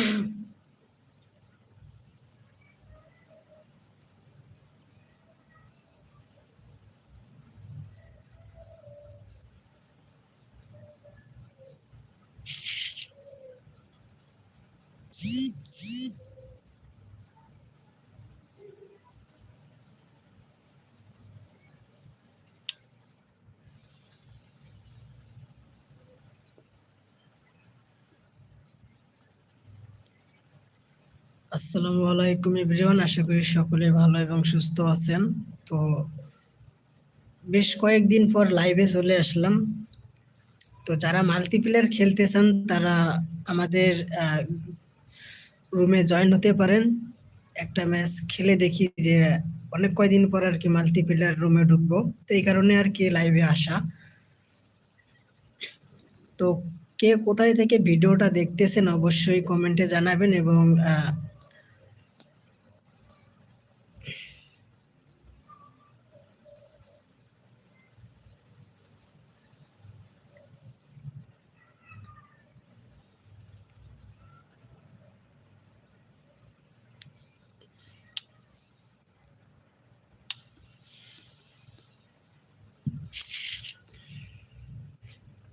Mm-hmm. আসসালামু আলাইকুম everyone, আশা করি সকলে ভালো এবং সুস্থ আছেন। তো বেশ কয়েকদিন পর লাইভে চলে আসলাম। তো যারা মাল্টিপ্লেয়ার খেলতে চান, তারা আমাদের রুমে জয়েন হতে পারেন। একটা ম্যাচ খেলে দেখি যে অনেক কয়দিন পর আর কি মাল্টিপ্লেয়ার রুমে ঢুকবো। তো এই কারণে আর কি লাইভে আসা। তো কে কোথায় থেকে ভিডিওটা দেখতেছেন, অবশ্যই কমেন্টে জানাবেন এবং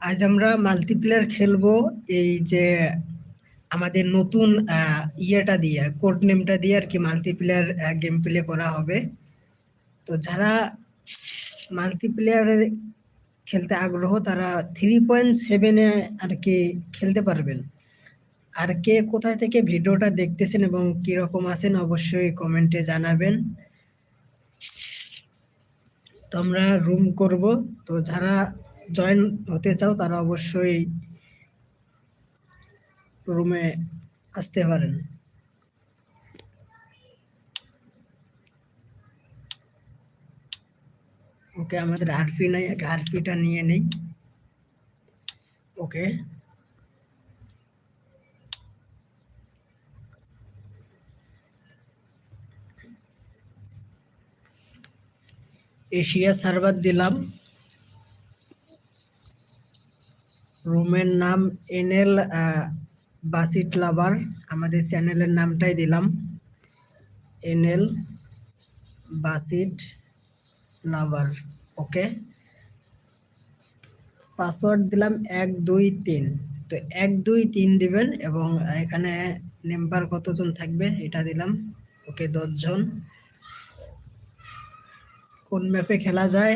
আজ আমরা মাল্টিপ্লেয়ার খেলব এই যে আমাদের নতুন ইয়েটা দিয়ে কোড নেমটা দিয়ে আর কি মাল্টিপ্লেয়ার গেম প্লে করা হবে। তো যারা মাল্টিপ্লেয়ারে খেলতে আগ্রহ, তারা থ্রি পয়েন্ট সেভেনে আর কি খেলতে পারবেন। আর কে কোথায় থেকে ভিডিওটা দেখতেছেন এবং কীরকম আছেন, অবশ্যই কমেন্টে জানাবেন। তো আমরা রুম করব। তো যারা জয়েন হতে চাও, তারা অবশ্যই রুমে আসতে পারেন। ওকে, আমাদের আরপি নাই আরপিটা নিয়ে নেই। ওকে। এশিয়া সার্ভার দিলাম। রুমের নাম এনএল বাসিট লাভার। আমাদের চ্যানেলের নামটাই দিলাম। এনএল, বাসিট লাভার, ওকে? পাসওয়ার্ড দিলাম এক, দুই, তিন। তো এক, দুই, তিন দিবেন এবং এখানে নেম্বার কতজন থাকবে এটা দিলাম। ওকে, দশজন। কোন ম্যাপে খেলা যায়?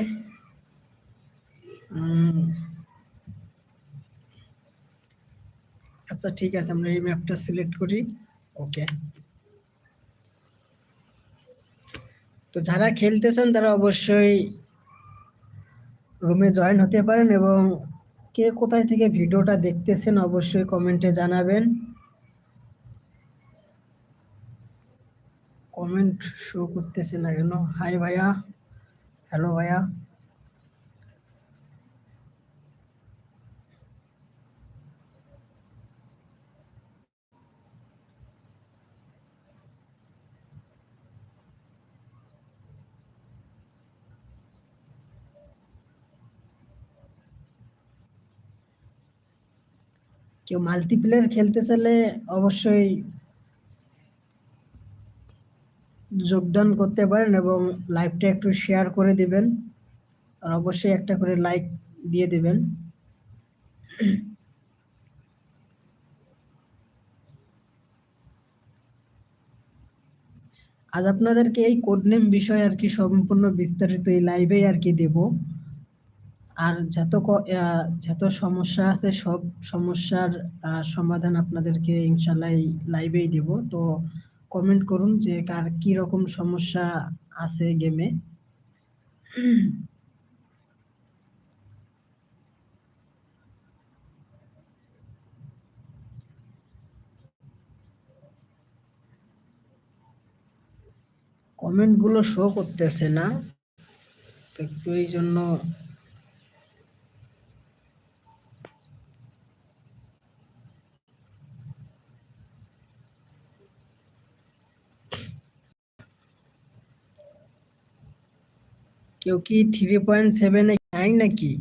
আচ্ছা ঠিক আছে, আমরা এই ম্যাপটা সিলেক্ট করি। ওকে তো যারা খেলতেছেন, তারা অবশ্যই রুমে জয়েন হতে পারেন এবং কে কোথায় থেকে ভিডিওটা দেখতেছেন, অবশ্যই কমেন্টে জানাবেন। কমেন্ট শো করতেছে না কেন? হাই ভাইয়া। হ্যালো ভাইয়া। কেউ মাল্টিপ্লেয়ার খেলতে চাইলে অবশ্যই যোগদান করতে পারেন এবং লাইভটা একটু শেয়ার করে দিবেন। আর অবশ্যই একটা করে লাইক দিয়ে দিবেন। আজ আপনাদেরকে এই কোড নেম বিষয় আর কি সম্পূর্ণ বিস্তারিত এই লাইভেই আর কি দেব। আর যত যত সমস্যা আছে, সব সমস্যার সমাধান আপনাদেরকে ইনশাল্লাহ লাইভেই দেব। তো কমেন্ট করুন যে কার কি রকম সমস্যা আছে গেমে কমেন্টগুলো শো করতেছে না। তো এই জন্য কেউ কি থ্রি পয়েন্ট সেভেনে নাই নাকি?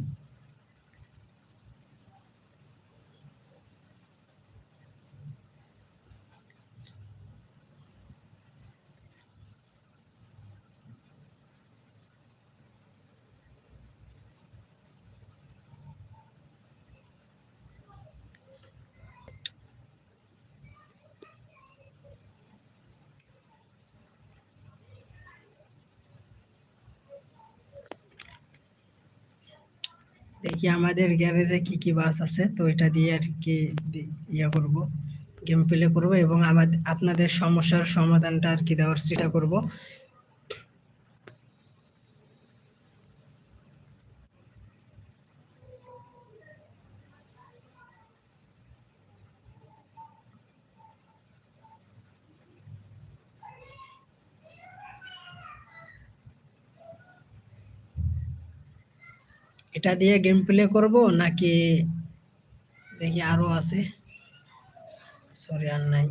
দেখি আমাদের গ্যারেজে কি কি বাস আছে? তো এটা দিয়ে আর কি ইয়া ইয়ে করব গেম প্লে করব এবং আমাদের আপনাদের সমস্যার সমাধানটা আর কি দেওয়ার চেষ্টা করব। এটা দিয়ে গেম প্লে করব নাকি দেখি আরও আছে। সরি আর নাই।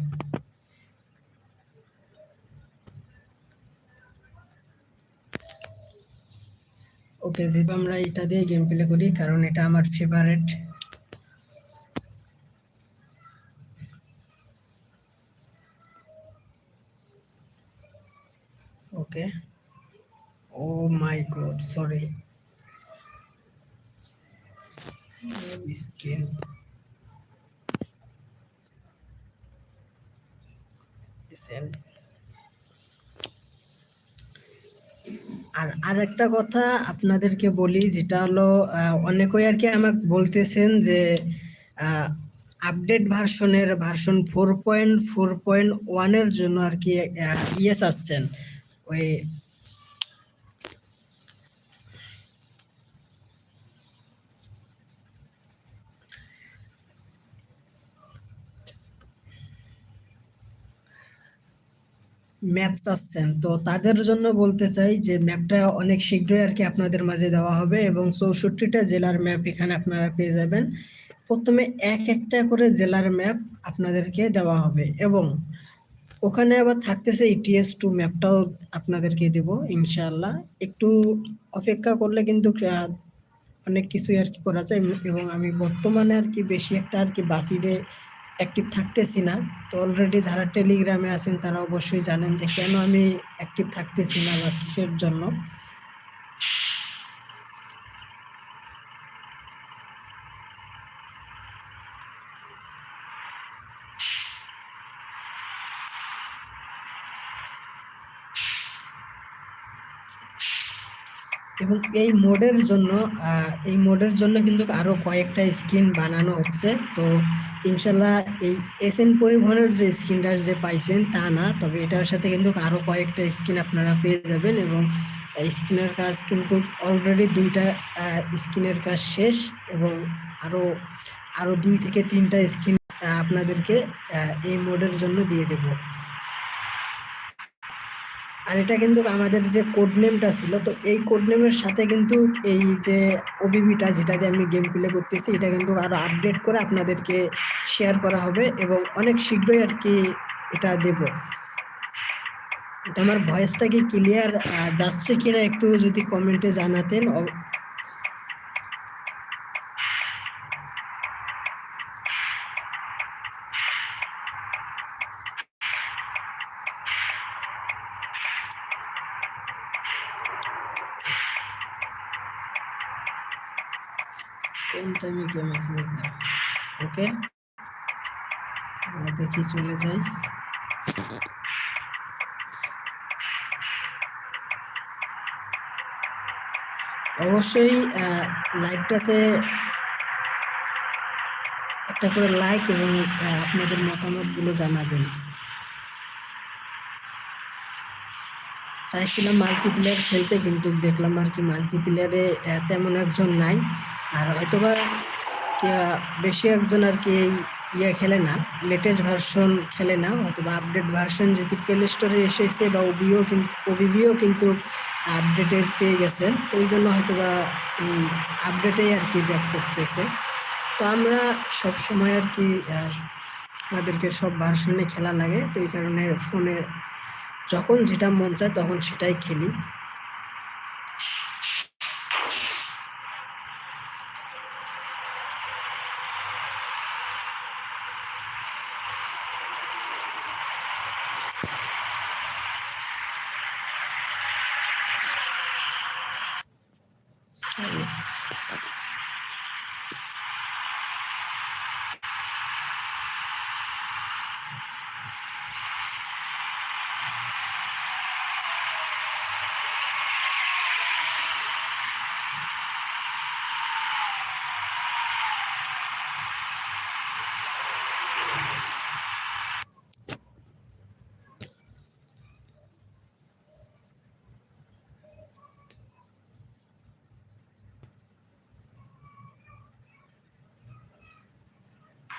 ওকে যেহেতু আমরা এটা দিয়ে গেম প্লে করি, কারণ এটা আমার favourite okay oh my god sorry skin আর আরেকটা কথা আপনাদেরকে বলি, যেটা হলো অনেকেই আর কি আমাকে বলতেছেন যে আপডেট ভার্সনের version four point four point ওয়ানের জন্য আর কি ইয়েস আসছেন। ওই ম্যাপ চাচ্ছেন তো তাদের জন্য বলতে চাই যে ম্যাপটা অনেক শীঘ্রই আর কি আপনাদের মাঝে দেওয়া হবে এবং চৌষট্টিটা জেলার ম্যাপ এখানে আপনারা পেয়ে যাবেন। প্রথমে এক একটা করে জেলার ম্যাপ আপনাদেরকে দেওয়া হবে এবং ওখানে আবার থাকতেছে ইটিএস টু ম্যাপটাও আপনাদেরকে দেব, ইনশাআল্লাহ। একটু অপেক্ষা করলে কিন্তু অনেক কিছুই আর কি করা যায় এবং আমি বর্তমানে আর কি বেশি একটা আর কি বাসিডে অ্যাক্টিভ থাকতেছি না। তো অলরেডি যারা টেলিগ্রামে আছেন, তারা অবশ্যই জানেন যে কেন আমি অ্যাক্টিভ থাকতেছি না বা কিসের জন্য। এবং এই মোডের জন্য এই মোডের জন্য কিন্তু আরও কয়েকটা স্কিন বানানো হচ্ছে। তো ইনশাল্লাহ এই এসএন পরিবহনের যে স্কিনটা যে পাইছেন তা না, তবে এটার সাথে কিন্তু আরও কয়েকটা স্কিন আপনারা পেয়ে যাবেন এবং স্কিনের কাজ কিন্তু অলরেডি দুইটা স্কিনের কাজ শেষ এবং আরও আরও দুই থেকে তিনটা স্কিন আপনাদেরকে এই মোডের জন্য দিয়ে দেবো। আর এটা কিন্তু আমাদের যে কোড নেমটা ছিল, তো এই কোড নেমের সাথে কিন্তু এই যে ওবিবিটা যেটা দিয়ে আমি গেম প্লে করতেছি, এটা কিন্তু আরও আপডেট করে আপনাদেরকে শেয়ার করা হবে এবং অনেক শীঘ্রই আর কি এটা দেব। এটা আমার ভয়েসটা কি ক্লিয়ার যাচ্ছে কিনা একটু যদি কমেন্টে জানাতেন টাইমে গেম আছে ওকে আমরা দেখি চলে যাই। অবশ্যই লাইভটাতে একটা করে লাইক এবং আপনাদের মতামতগুলো জানাবেন। চাইছিলাম মাল্টিপ্লেয়ার খেলতে, কিন্তু দেখলাম আর কি মাল্টিপ্লেয়ারে তেমন একজন নাই। আর হয়তোবা বেশি একজন আর কি এই ইয়ে খেলে না লেটেস্ট ভার্সন খেলে না অথবা আপডেট ভার্সন যদি প্লে স্টোরে এসেছে বা ওবিও কিন্তু ওবিবিও কিন্তু আপডেটের পেয়ে গেছেন ওই জন্য হয়তোবা এই আপডেটেই আর কি ব্যাক করতেছে। তো আমরা সব সময় আর কি আমাদেরকে সব ভার্সনে খেলা লাগে, তো এই কারণে ফোনে যখন যেটা মন চায় তখন সেটাই খেলি।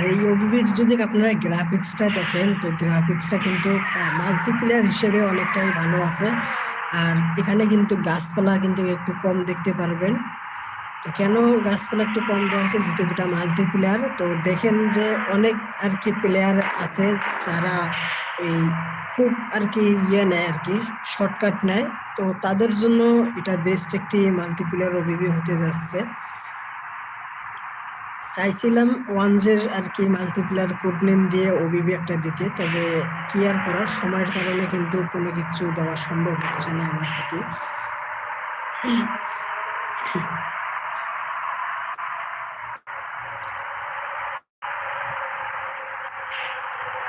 আর এই ওবিবির যদি আপনারা গ্রাফিক্সটা দেখেন, তো গ্রাফিক্সটা কিন্তু মাল্টিপ্লেয়ার হিসেবে অনেকটাই ভালো আছে। আর এখানে কিন্তু গাছপালা কিন্তু একটু কম দেখতে পারবেন। তো কেন গাছপালা একটু কম দেওয়া আছে যেহেতু এটা মাল্টিপ্লেয়ার তো দেখেন যে অনেক আর কি প্লেয়ার আছে যারা এই খুব আর কি ইয়ে নেয় আর কি শর্টকাট নেয়। তো তাদের জন্য এটা বেস্ট একটি মাল্টিপ্লেয়ার ওবিবি হতে যাচ্ছে। চাইছিলাম ওয়ানজের আর কি মাল্টিপ্লার কোড নেম দিয়ে ওবিবি একটা দিতে, তবে কি আর করার? সময়ের কারণে কিন্তু কোনো কিছু দেওয়া সম্ভব হচ্ছে না আমার প্রতি।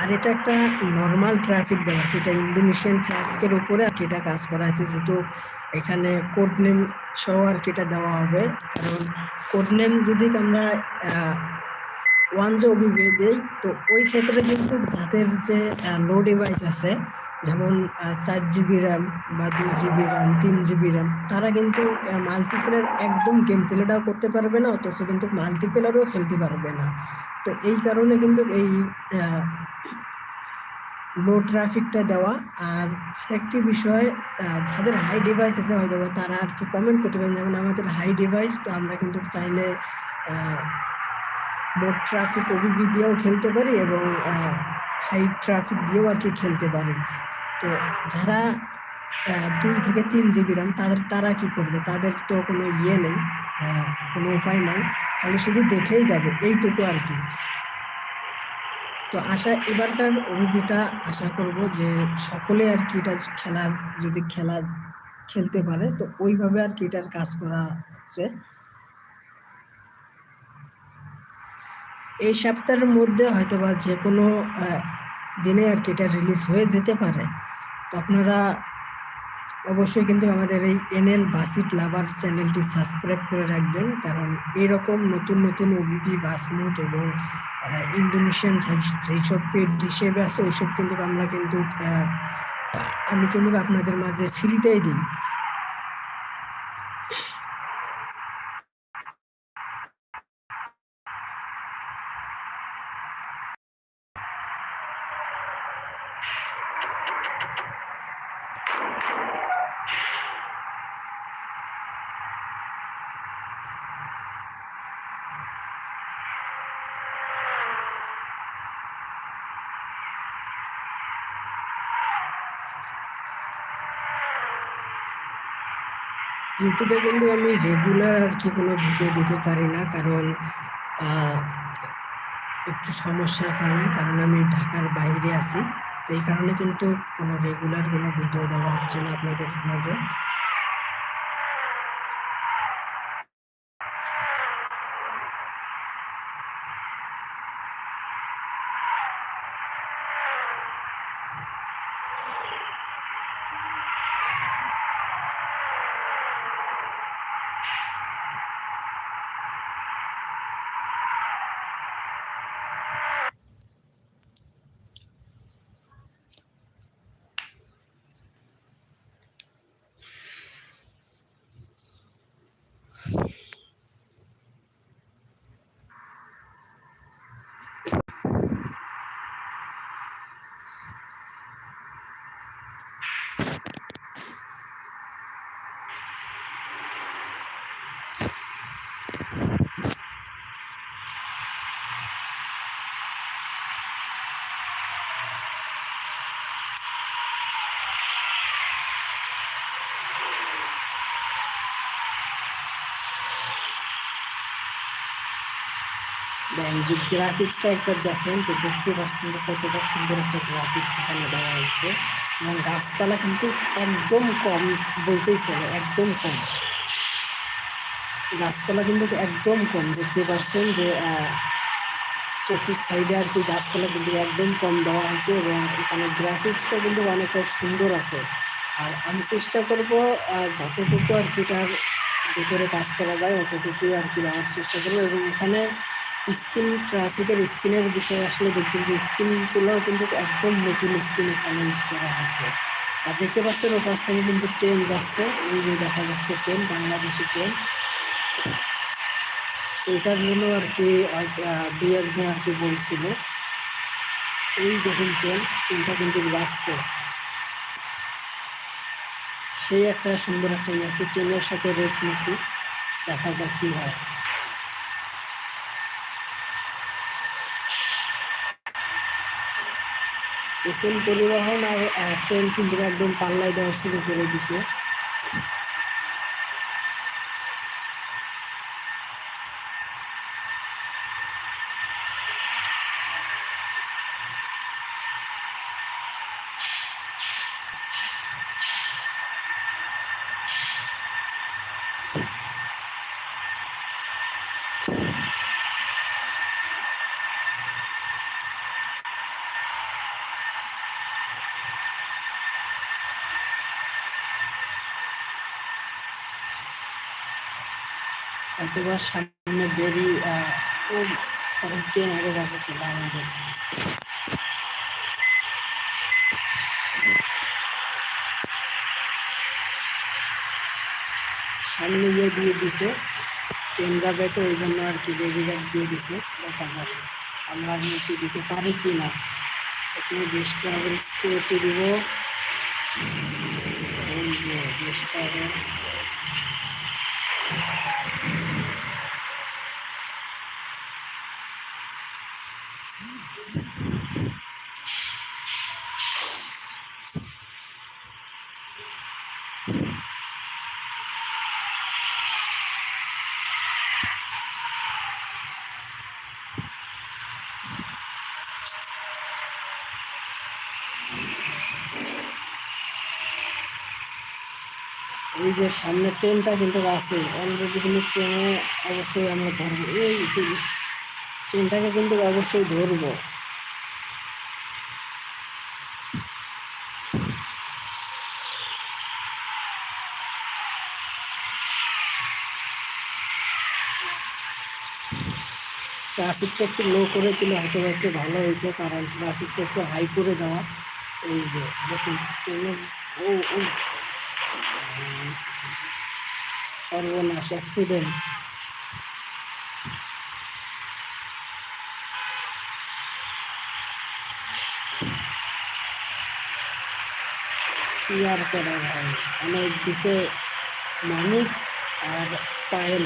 আর এটা একটা নর্মাল ট্রাফিক দেওয়া আছে। এটা ইন্দোনেশিয়ান ট্রাফিকের উপরে আর কি এটা কাজ করা আছে। যেহেতু এখানে কোড নেম সহ আর কি এটা দেওয়া হবে। কারণ কোড নেম যদি আমরা ওয়ান জো ওবিবি দিই, তো ওই ক্ষেত্রে কিন্তু যাদের যে লো ডিভাইস আছে যেমন চার জিবি র্যাম বা দুই জিবি র্যাম তিন জিবি র্যাম তারা কিন্তু মাল্টিপ্লেয়ার একদম গেম প্লেটাও করতে পারবে না, অথচ কিন্তু মাল্টিপ্লেয়ারও খেলতে পারবে না। তো এই কারণে কিন্তু এই লো ট্রাফিকটা দেওয়া। আর আরেকটি বিষয় যাদের হাই ডিভাইস আছে হয়তো তারা আর কি কমেন্ট করতে পারেন, যেমন আমাদের হাই ডিভাইস তো আমরা কিন্তু চাইলে লো ট্রাফিক ওবিবি দিয়েও খেলতে পারি এবং হাই ট্রাফিক দিয়েও আর কি খেলতে পারি। তো যারা দুই থেকে তিন জিবি র্যাম তাদের, তারা কি করবে? তাদের তো কোনো ইয়ে নেই কোনো উপায় নাই। তাহলে শুধু দেখেই যাবে, এইটুকু আর কি। তো আশা, এবারকার ওবিপিটা আশা করব যে সকলে আর কি এটা খেলার, যদি খেলা খেলতে পারে, তো ওইভাবে আর কি এটার কাজ করা হচ্ছে। এই সপ্তাহের মধ্যে হয়তোবা যে কোনো দিনে আর কি এটা রিলিজ হয়ে যেতে পারে। তো আপনারা অবশ্যই কিন্তু আমাদের এই এনএল বাসিট লাভার চ্যানেলটি সাবস্ক্রাইব করে রাখবেন। কারণ এরকম নতুন নতুন ওবিপি বাসমুট এবং ইন্দোনেশিয়ান যেইসব পেড হিসেবে আছে, ওইসব কিন্তু আমরা কিন্তু আমি কিন্তু আপনাদের মাঝে ফ্রিতেই দিই। ইউটিউবে কিন্তু আমি রেগুলার আর কি কোনো ভিডিও দিতে পারি না, কারণ একটু সমস্যার কারণে, কারণ আমি ঢাকার বাইরে আছি। তো এই কারণে কিন্তু কোনো রেগুলার কোনো ভিডিও দেওয়া হচ্ছে না আপনাদের মাঝে। দেন যে গ্রাফিক্সটা একবার দেখেন তো দেখতে পাচ্ছেন যে কতটা সুন্দর একটা গ্রাফিক্স এখানে দেওয়া হয়েছে। এবং গাছপালা কিন্তু একদম কম বলতেই চলে, একদম কম। গাছপালা কিন্তু একদম কম, দেখতে পাচ্ছেন যে চতুর সাইডে আর কি গাছপালা কিন্তু একদম কম দেওয়া হয়েছে এবং এখানে গ্রাফিক্সটা কিন্তু অনেকটা সুন্দর আছে। আর আমি চেষ্টা করব যতটুকু আর কি তার ভিতরে কাজ করা যায় অতটুকু আর কি দেওয়ার চেষ্টা করব। এবং এখানে স্ক্রিন ট্রাফিকের স্কিনের বিষয়ে আসলে দেখবেন যে স্ক্রিনগুলোও কিন্তু একদম নতুন স্কিন এখানে ইউজ করা হয়েছে। আর দেখতে পাচ্ছেন ওপাশ থেকে কিন্তু ট্রেন যাচ্ছে ওই যে দেখা যাচ্ছে ট্রেন বাংলাদেশি ট্রেন তো এটার জন্য আর কি দুই একজন আর কি বলছিল। এই দেখুন ট্রেন ট্রেনটা কিন্তু যাচ্ছে। সেই একটা সুন্দর একটা ইয়ে আছে ট্রেনের সাথে রেস নিছি দেখা যাক কী হয়। এসএল পরিবহন আর ট্রেন কিন্তু একদম পাল্লায় দেওয়া শুরু করে দিছে। সামনে বেরি ও সরি ট্রেন আগে যাচ্ছে আমাদের। সামনে ইয়ে দিয়ে দিছে। ট্রেন যাবে তো এই জন্য আর কি বেরি বেরিগার্ড দিয়ে দিছে। দেখা যাবে আমরা কি দিতে পারি কি না। এখানে দেশ ট্রাভেলস সিকিউরিটি দিব। যে দেশ ট্রাভেলস। এই যে সামনে ট্রেনটা কিন্তু আছে অলরেডি কিন্তু ট্রেনে অবশ্যই আমরা ধরবো। এই ট্রেনটাকে কিন্তু অবশ্যই ধরবো। ট্রাফিকটা একটু লো করে দিলে হয়তো একটু ভালো হইতো, কারণ ট্রাফিকটা একটু হাই করে দেওয়া। এই যে দেখুন, ট্রেনের ও সর্বনাশ অ্যাক্সিডেন্ট কি আর করা ভাই? অনেক দিছে মানিক আর পায়েল।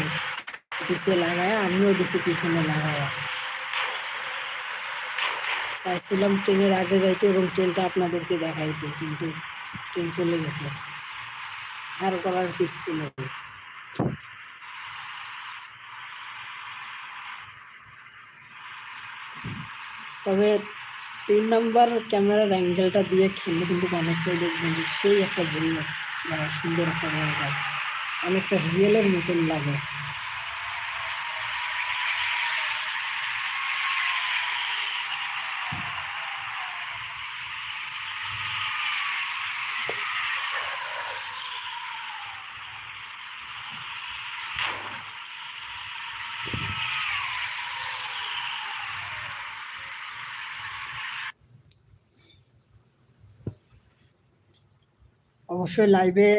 দিছে লাগায়, আমিও দিছি পিছনে লাগায়। চাইছিলাম ট্রেনের আগে যাইতে এবং ট্রেনটা আপনাদেরকে দেখাইতে, কিন্তু ট্রেন চলে গেছে। আর করার কিছু নেই। তবে তিন নম্বর ক্যামেরার অ্যাঙ্গেলটা দিয়ে খেললে কিন্তু অনেকটাই দেখবেন যে সেই একটা ভুল সুন্দর একটা অনেকটা রিয়েলের মতন লাগে। অবশ্যই লাইভে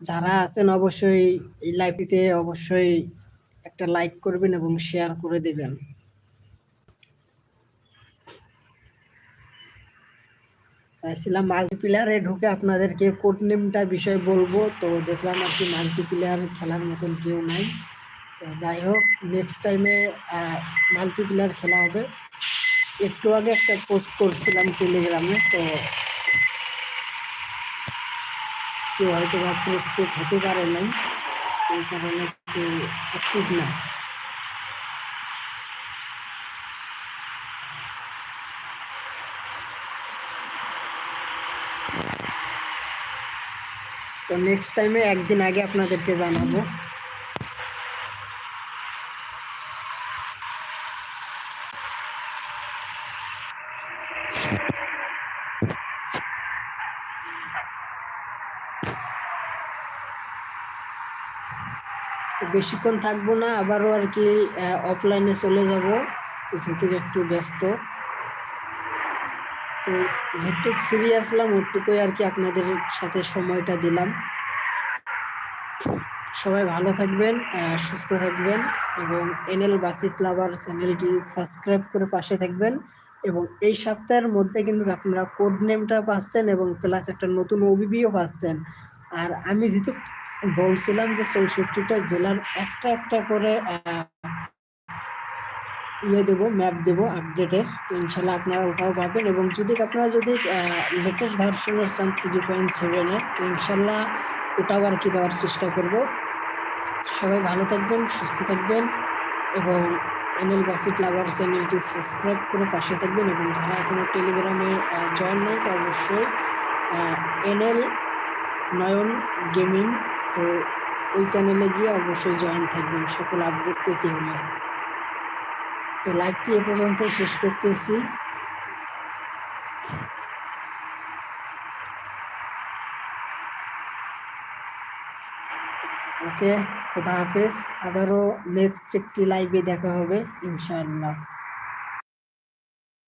যারা আছেন অবশ্যই এই লাইভটিতে অবশ্যই একটা লাইক করবেন এবং শেয়ার করে দেবেন। চাইছিলাম মাল্টিপ্লেয়ারে ঢুকে আপনাদেরকে কোড নেমটা বিষয় বলব। তো দেখলাম আর কি মাল্টিপ্লেয়ার খেলার মতন কেউ নাই। তো যাই হোক নেক্সট টাইমে মাল্টিপ্লেয়ার খেলা হবে। একটু আগে একটা পোস্ট করছিলাম টেলিগ্রামে তো কেউ হয়তো বা প্রস্তুত হতে পারে নাই এই কারণে কেউ অ্যাক্টিভ না তো নেক্সট টাইমে একদিন আগে আপনাদেরকে জানাব বেশিক্ষণ থাকব না, আবারও আর কি অফলাইনে চলে যাব। তো যেহেতু একটু ব্যস্ত। তো যেহেতু ফ্রি আসলাম, ওটুকুই আর কি আপনাদের সাথে সময়টা দিলাম। সবাই ভালো থাকবেন সুস্থ থাকবেন এবং এনএল বাসি লাভার চ্যানেলটি সাবস্ক্রাইব করে পাশে থাকবেন এবং এই সপ্তাহের মধ্যে কিন্তু আপনারা কোড নেমটা পাচ্ছেন এবং প্লাস একটা নতুন ওবিবিও পাচ্ছেন। আর আমি যেহেতু বলছিলাম যে চৌষট্টিটা জেলার একটা একটা করে ইয়ে দেবো ম্যাপ দেবো আপডেটের তো ইনশাল্লাহ আপনারা ওটাও পাবেন এবং যদি আপনারা যদি লেটেস্ট ভার্সনের চান থ্রি পয়েন্ট সেভেনের তো ইনশাল্লাহ ওটাও আর কি দেওয়ার চেষ্টা করব। সবাই ভালো থাকবেন, সুস্থ থাকবেন এবং এনএল বাসিট লাভার চ্যানেলটি সাবস্ক্রাইব করে পাশে থাকবেন এবং যারা এখনও টেলিগ্রামে জয়েন নেই, তো অবশ্যই এনএল নয়ন গেমিং তো ওই চ্যানেলে গিয়ে অবশ্যই জয়েন থাকবেন। সকল আপডেট পেতে হলে। তো লাইভটি এ পর্যন্ত শেষ করতেছি। ওকে, খোদা হাফেজ। আবারও নেক্সট একটি লাইভে দেখা হবে, ইনশাআল্লাহ।